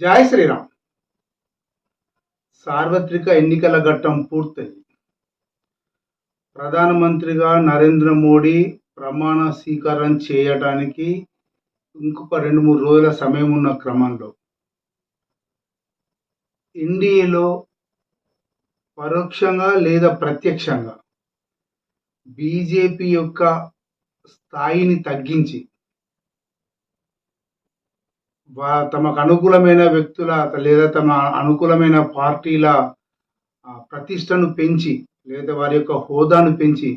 జై శ్రీరామ్. సార్వత్రిక ఎన్నికల ఘట్టం పూర్తయింది. ప్రధానమంత్రిగా నరేంద్ర మోడీ ప్రమాణ స్వీకారం చేయడానికి ఇంకొక రెండు మూడు రోజుల సమయం ఉన్న క్రమంలో ఎన్డీఏలో పరోక్షంగా లేదా ప్రత్యక్షంగా బీజేపీ యొక్క స్థాయిని తగ్గించి తమకు అనుకూలమైన వ్యక్తుల లేదా తమ అనుకూలమైన పార్టీల ప్రతిష్టను పెంచి లేదా వారి యొక్క హోదాను పెంచి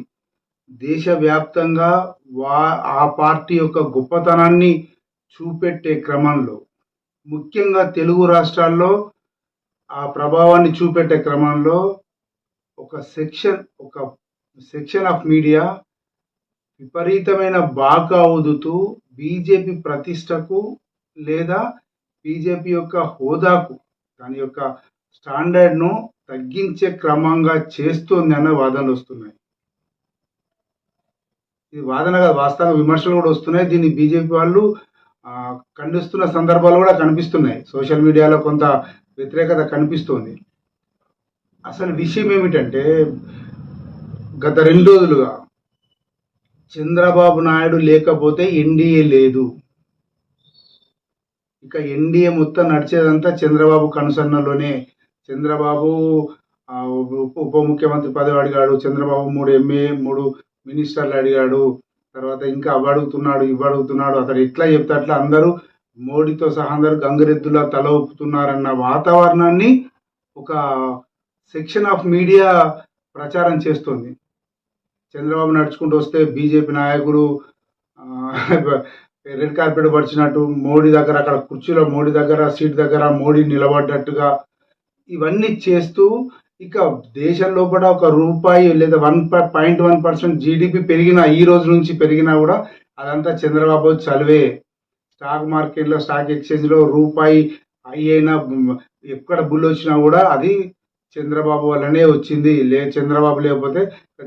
దేశవ్యాప్తంగా వా ఆ పార్టీ యొక్క గొప్పతనాన్ని చూపెట్టే క్రమంలో ముఖ్యంగా తెలుగు రాష్ట్రాల్లో ఆ ప్రభావాన్ని చూపెట్టే క్రమంలో ఒక సెక్షన్ ఒక సెక్షన్ ఆఫ్ మీడియా విపరీతమైన బాగా ఊదుతూ బీజేపీ ప్రతిష్టకు లేదా బీజేపీ యొక్క హోదాకు దాని యొక్క స్టాండర్డ్ను తగ్గించే క్రమంగా చేస్తుంది అన్న వాదనలు వస్తున్నాయి. ఇది వాదన కాదు వాస్తవ విమర్శలు కూడా వస్తున్నాయి. దీన్ని బీజేపీ వాళ్ళు ఖండిస్తున్న సందర్భాలు కూడా కనిపిస్తున్నాయి. సోషల్ మీడియాలో కొంత వ్యతిరేకత కనిపిస్తోంది. అసలు విషయం ఏమిటంటే గత రెండు రోజులుగా చంద్రబాబు నాయుడు లేకపోతే ఎన్డీఏ లేదు. ఇక ఎన్డీఏ మొత్తం నడిచేదంతా చంద్రబాబు కనుసన్నలోనే. చంద్రబాబు ఉప ముఖ్యమంత్రి పదవి అడిగాడు చంద్రబాబు మూడు ఎంఏ మూడు మినిస్టర్లు అడిగాడు తర్వాత ఇంకా అవ్వడుగుతున్నాడు ఇవ్వడుగుతున్నాడు అతడు ఎట్లా చెప్తే అట్లా అందరూ మోడీతో సహా అందరూ గంగరెద్దులా తల ఊపుతున్నారన్న వాతావరణాన్ని ఒక సెక్షన్ ఆఫ్ మీడియా ప్రచారం చేస్తుంది. చంద్రబాబు నడుచుకుంటూ వస్తే బీజేపీ నాయకులు రెడ్ కార్పెట్ పరిచినట్టు మోడీ దగ్గర అక్కడ కుర్చీలో మోడీ దగ్గర సీట్ దగ్గర మోడీ నిలబడ్డట్టుగా ఇవన్నీ చేస్తూ ఇక దేశం లోపల ఒక రూపాయి లేదా one point one percent GDP పెరిగిన ఈ రోజు నుంచి పెరిగినా కూడా అదంతా చంద్రబాబు చలివే. స్టాక్ మార్కెట్లో స్టాక్ ఎక్స్చేంజ్లో రూపాయి హై అయినా ఎక్కడ బుల్ వచ్చినా కూడా అది చంద్రబాబు వల్లనే వచ్చింది. లే చంద్రబాబు లేకపోతే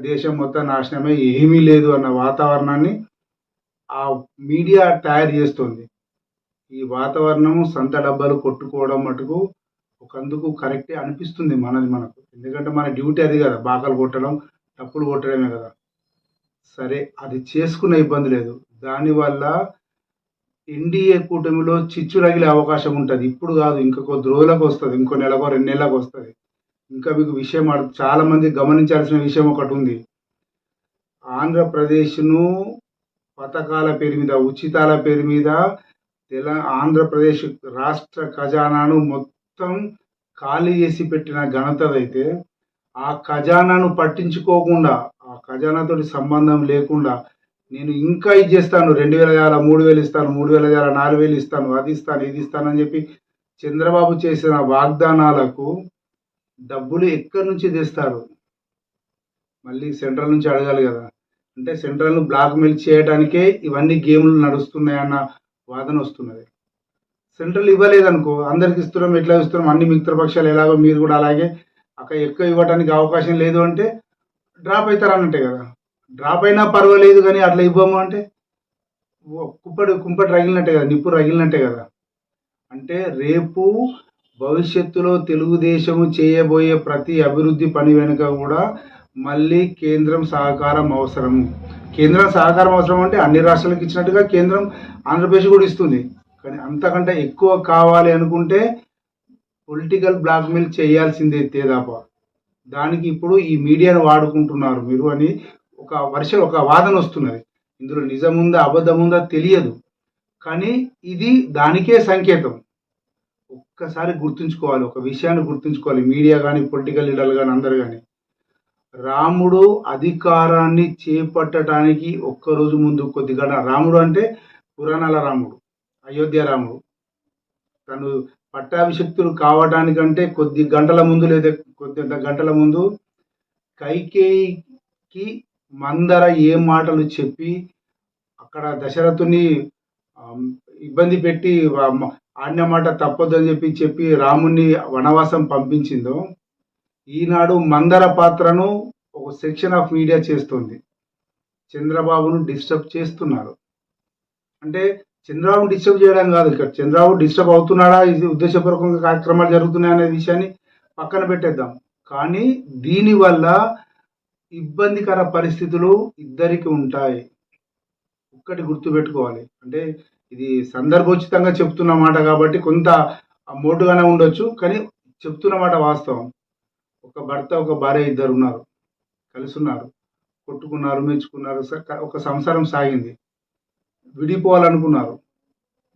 దేశం మొత్తం నాశనమే. ఏమీ లేదు అన్న వాతావరణాన్ని ఆ మీడియా తయారు చేస్తుంది. ఈ వాతావరణం సంత డబ్బాలు కొట్టుకోవడం మటుకు ఒకందుకు కరెక్టే అనిపిస్తుంది మనది మనకు. ఎందుకంటే మన డ్యూటీ అది కదా బాకలు కొట్టడం తప్పులు కొట్టడమే కదా. సరే అది చేసుకునే ఇబ్బంది లేదు. దానివల్ల ఎన్డీఏ కూటమిలో చిచ్చు రగిలే అవకాశం ఉంటుంది. ఇప్పుడు కాదు ఇంకా కొద్ది రోజులకు వస్తుంది ఇంకో నెలకో రెండు నెలలకు వస్తుంది. ఇంకా మీకు విషయం చాలా మంది గమనించాల్సిన విషయం ఒకటి ఉంది. ఆంధ్రప్రదేశ్ను పథకాల పేరు మీద ఉచితాల పేరు మీద తెల ఆంధ్రప్రదేశ్ రాష్ట్ర ఖజానాను మొత్తం ఖాళీ చేసి పెట్టిన ఘనతదైతే ఆ ఖజానాను పట్టించుకోకుండా ఆ ఖజానాతోటి సంబంధం లేకుండా నేను ఇంకా ఇది చేస్తాను రెండు వేల జాల మూడు వేలు ఇస్తాను మూడు వేల జాల నాలుగు వేలు ఇస్తాను అది ఇస్తాను ఇది ఇస్తాను అని చెప్పి చంద్రబాబు చేసిన వాగ్దానాలకు డబ్బులు ఎక్కడి నుంచి తెస్తారు? మళ్ళీ సెంట్రల్ నుంచి అడగాలి కదా. అంటే సెంట్రల్ను బ్లాక్మెయిల్ చేయడానికే ఇవన్నీ గేమ్లు నడుస్తున్నాయన్న వాదన వస్తున్నది. సెంట్రల్ ఇవ్వలేదనుకో అందరికి ఇస్తున్నాం ఎట్లా ఇస్తున్నాం అన్ని మిత్రపక్షాలు ఎలాగో మీరు కూడా అలాగే అక్కడ ఎక్కువ ఇవ్వడానికి అవకాశం లేదు అంటే డ్రాప్ అవుతారు అన్నట్టే కదా. డ్రాప్ అయినా పర్వాలేదు కానీ అట్లా ఇవ్వము అంటే కుప్పటి కుంపటి రగిలినట్టే కదా నిప్పు రగిలినట్టే కదా. అంటే రేపు భవిష్యత్తులో తెలుగుదేశము చేయబోయే ప్రతి అభివృద్ధి పని వెనుక కూడా మళ్ళీ కేంద్రం సహకారం అవసరము కేంద్రం సహకారం అవసరం అంటే అన్ని రాష్ట్రాలకు ఇచ్చినట్టుగా కేంద్రం ఆంధ్రప్రదేశ్ కూడా ఇస్తుంది. కానీ అంతకంటే ఎక్కువ కావాలి అనుకుంటే పొలిటికల్ బ్లాక్మెయిల్ చేయాల్సిందే తేదాప. దానికి ఇప్పుడు ఈ మీడియాను వాడుకుంటున్నారు మీరు అని ఒక వర్ష ఒక వాదన వస్తున్నది. ఇందులో నిజం ఉందా అబద్ధం ఉందా తెలియదు. కానీ ఇది దానికే సంకేతం. ఒక్కసారి గుర్తుంచుకోవాలి ఒక విషయాన్ని గుర్తుంచుకోవాలి. మీడియా కానీ పొలిటికల్ లీడర్లు కానీ అందరు కానీ రాముడు అధికారాన్ని చేపట్టడానికి ఒక్కరోజు ముందు కొద్ది గంట రాముడు అంటే పురాణాల రాముడు అయోధ్య రాముడు. తను పట్టాభిషక్తులు కావడానికంటే కొద్ది గంటల ముందు లేదా కొద్ది గంటల ముందు కైకేయికి మందర ఏ మాటలు చెప్పి అక్కడ దశరథుని ఇబ్బంది పెట్టి వా- ఆడిన మాట తప్పదని చెప్పి చెప్పి రాముని వనవాసం పంపించిందో ఈనాడు మందర పాత్రను ఒక సెక్షన్ ఆఫ్ మీడియా చేస్తుంది. చంద్రబాబును డిస్టర్బ్ చేస్తున్నారు. అంటే చంద్రబాబు డిస్టర్బ్ చేయడం కాదు ఇక్కడ. చంద్రబాబు డిస్టర్బ్ అవుతున్నాడా? ఇది ఉద్దేశపూర్వకంగా కార్యక్రమాలు జరుగుతున్నాయి అనే విషయాన్ని పక్కన పెట్టేద్దాం. కానీ దీనివల్ల ఇబ్బందికర పరిస్థితులు ఇద్దరికి ఉంటాయి. ఒక్కటి గుర్తుపెట్టుకోవాలి. అంటే ఇది సందర్భోచితంగా చెప్తున్న మాట కాబట్టి కొంత మోటుగానే ఉండొచ్చు కానీ చెప్తున్న మాట వాస్తవం. ఒక భర్త ఒక భార్య ఇద్దరు ఉన్నారు. కలిసి ఉన్నారు కొట్టుకున్నారు మెచ్చుకున్నారు ఒక సంసారం సాగింది. విడిపోవాలనుకున్నారు.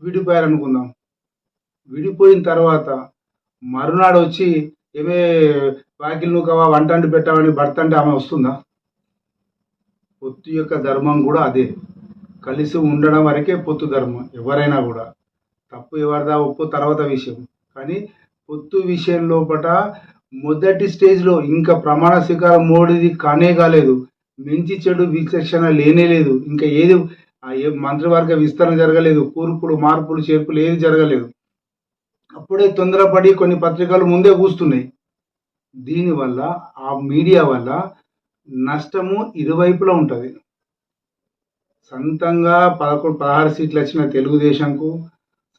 విడిపోయారనుకుందాం. విడిపోయిన తర్వాత మరునాడు వచ్చి ఏమే వాకిల్ నువ్వు వంట అండి పెట్టావని భర్త అంటే ఆమె వస్తుందా? పొత్తు యొక్క ధర్మం కూడా అదే. కలిసి ఉండడం వరకే పొత్తు ధర్మం ఎవరైనా కూడా. తప్పు ఎవరిదా ఒప్పు తర్వాత విషయం. కానీ పొత్తు విషయం లోపట మొదటి స్టేజ్లో ఇంకా ప్రమాణ స్వీకారం మోడీది కానే కాలేదు. మంచి చెడు విచక్షణ లేనే లేదు. ఇంకా ఏది ఏ మంత్రివర్గ విస్తరణ జరగలేదు. కూర్పులు మార్పులు చేర్పులు ఏది జరగలేదు. అప్పుడే తొందరపడి కొన్ని పత్రికలు ముందే కూస్తున్నాయి దీనివల్ల ఆ మీడియా వల్ల నష్టము ఇరువైపులా ఉంటుంది. సొంతంగా పదకొండు పదహారు సీట్లు వచ్చిన తెలుగుదేశంకు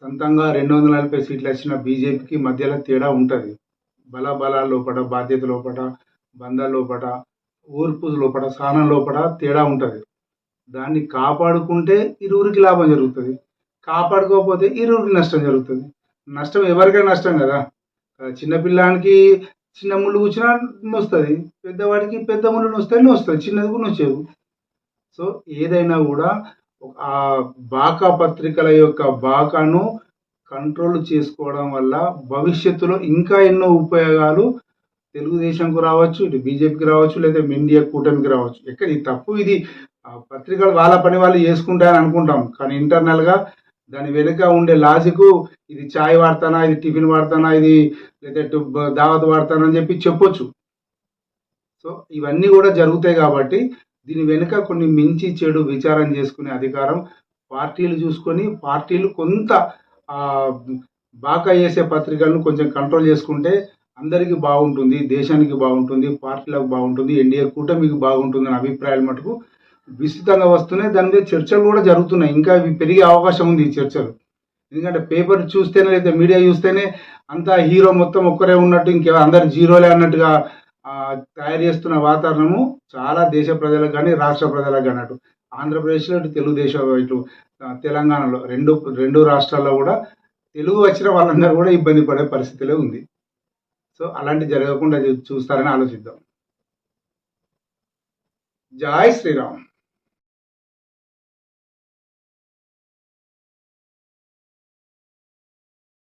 సొంతంగా రెండు వందల నలభై సీట్లు వచ్చిన బీజేపీకి మధ్యలో తేడా ఉంటుంది. బల లోపల లోపట బాధ్యత లోపల బంధాల లోపల ఊర్పు లోపట సహనం లోపల తేడా ఉంటుంది. దాన్ని కాపాడుకుంటే ఇరువురికి లాభం జరుగుతుంది. కాపాడుకోకపోతే ఇరువురికి నష్టం జరుగుతుంది. నష్టం ఎవరికైనా నష్టం కదా. చిన్నపిల్లానికి చిన్న ముళ్ళు కూర్చున్నా నొస్తుంది. పెద్దవాడికి పెద్ద ముళ్ళు నొస్తే నొస్తుంది. చిన్నది కూడా నొచ్చేది. సో ఏదైనా కూడా ఆ బాకా పత్రికల యొక్క బాకాను కంట్రోల్ చేసుకోవడం వల్ల భవిష్యత్తులో ఇంకా ఎన్నో ఉపయోగాలు తెలుగుదేశంకు రావచ్చు ఇటు బీజేపీకి రావచ్చు లేదా ఇండియా కూటమికి రావచ్చు. ఎక్కడ ఈ తప్పు ఇది? పత్రికలు వాళ్ళ పని వాళ్ళు చేసుకుంటారని అనుకుంటాం. కానీ ఇంటర్నల్గా దాని వెనుక ఉండే లాజిక్ ఇది చాయ్ వాడతానా ఇది టిఫిన్ వాడతానా ఇది లేదా దావత్ వాడతానా అని చెప్పి చెప్పొచ్చు. సో ఇవన్నీ కూడా జరుగుతాయి కాబట్టి దీని వెనుక కొన్ని మించి చెడు విచారం చేసుకునే అధికారం పార్టీలు చూసుకొని పార్టీలు కొంత బాకా చేసే పత్రికలను కొంచెం కంట్రోల్ చేసుకుంటే అందరికీ బాగుంటుంది దేశానికి బాగుంటుంది పార్టీలకు బాగుంటుంది ఎన్డీఏ కూటమికి బాగుంటుంది అనే అభిప్రాయాలు మటుకు విస్తృతంగా వస్తున్నాయి. దాని మీద చర్చలు కూడా జరుగుతున్నాయి. ఇంకా ఇవి పెరిగే అవకాశం ఉంది ఈ చర్చలు. ఎందుకంటే పేపర్ చూస్తేనే లేదా మీడియా చూస్తేనే అంతా హీరో మొత్తం ఒక్కరే ఉన్నట్టు ఇంకా అందరు జీరోలే అన్నట్టుగా తయారు చేస్తున్న వాతావరణము చాలా దేశ ప్రజలకు కానీ రాష్ట్ర ప్రజలకు కానీ అటు ఆంధ్రప్రదేశ్లో ఇటు తెలుగుదేశం ఇటు తెలంగాణలో రెండు రెండు రాష్ట్రాల్లో కూడా తెలుగు వచ్చిన వాళ్ళందరూ కూడా ఇబ్బంది పడే పరిస్థితిలో ఉంది. సో అలాంటి జరగకుండా చూస్తారని ఆలోచిద్దాం. జై శ్రీరామ్.